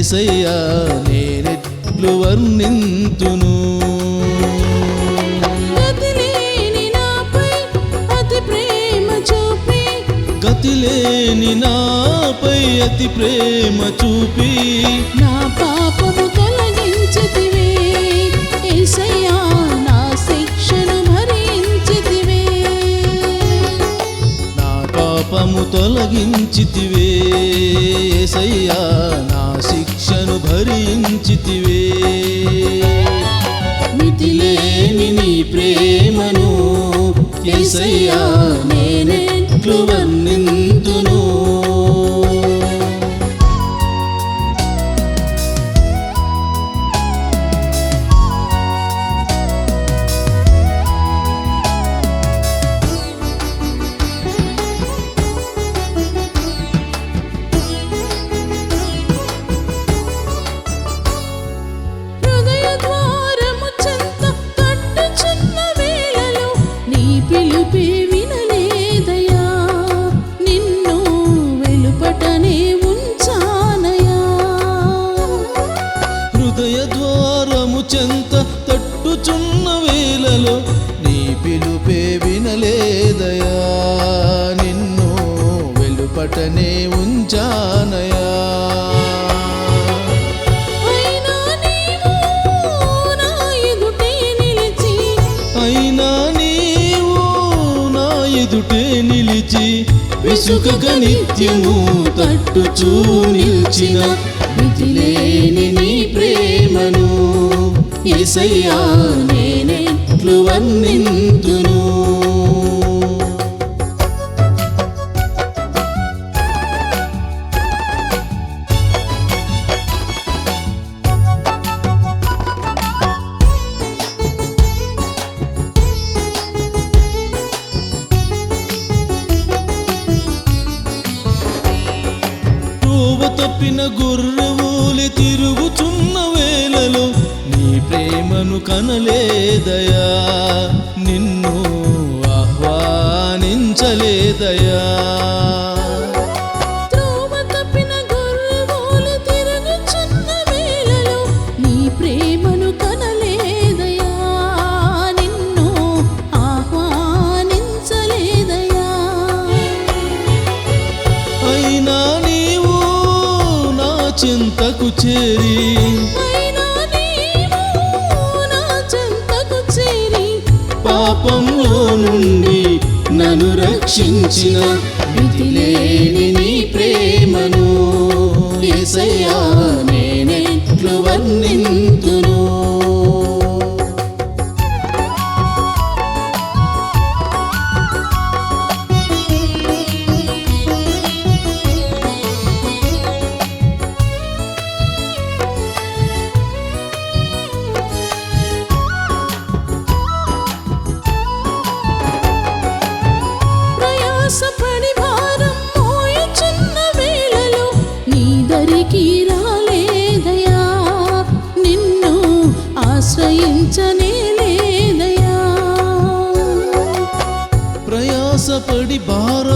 ఏసయ్యా నేనెట్లు వర్ణింతును. గతిలేని నాపై అతి ప్రేమ చూపి. గతిలేని నాపై అతి ప్రేమ చూపి. నా పాపము తొలగించితివే. యేసయ్యా నా శిక్షను భరించితివే. నా పాపము తొలగించితివే. ఏసయ్యా శిక్షను భరించితివే. మితిలేని నీ ప్రేమను ఎసయ్యా నేనెట్లు వర్ణింతును. వినలేదయా నిన్ను వెలుపటనే ఉంచానయా. అయినా నీవు నా ఎదుటే నిలిచి. అయినా నీవు నా ఎదుటే నిలిచి విసుకగ నిత్యము తట్టుచూ నిల్చిన మితిలేని నీ ప్రేమను. ఎసయ్యా నేనెట్లు వర్ణింతును తప్పిన గొర్రెవోలి తిరుగుచున్న వేళలో నీ ప్రేమను కనలేదయా నిన్ను ఆహ్వానించలేదయా. చింతకు చేరి. పాపంలో నుండి నన్ను రక్షించిన మితిలేని నీ ప్రేమను ఏసయ్యా ఆశ్రయించనే లేదయా ప్రయాసపడి భార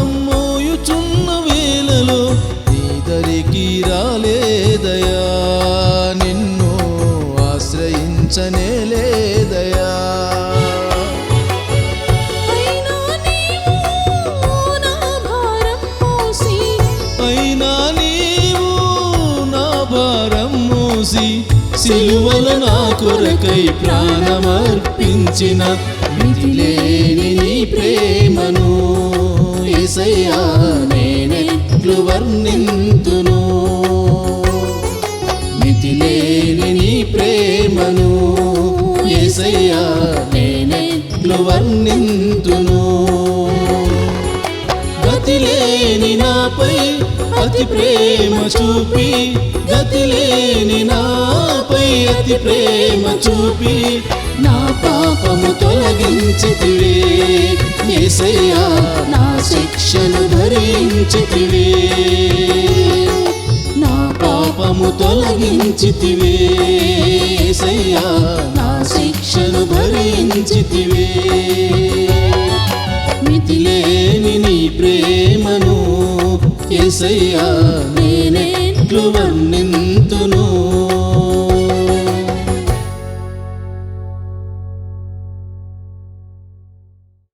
కొరకై ప్రాణమర్పించిన మితిలేని నీ ప్రేమను ఏసయ్యా నేనెట్లు వర్ణింతును. మితిలేని నీ ప్రేమను ఏసయ్యా నేనెట్లు వర్ణింతును. గతిలేని నాపై అతి ప్రేమ చూపి గతిలేని నాపై అతి ప్రేమ చూపి నా పాపము తొలగించితివే. ఏసయ్యా నా శిక్షను భరించితివే నా పాపము తొలగించితివే. ఏసయ్యా నా శిక్షను భరించితివే లేని నీ ప్రేమను ఎసయ్యా నేనెట్లు వర్ణింతును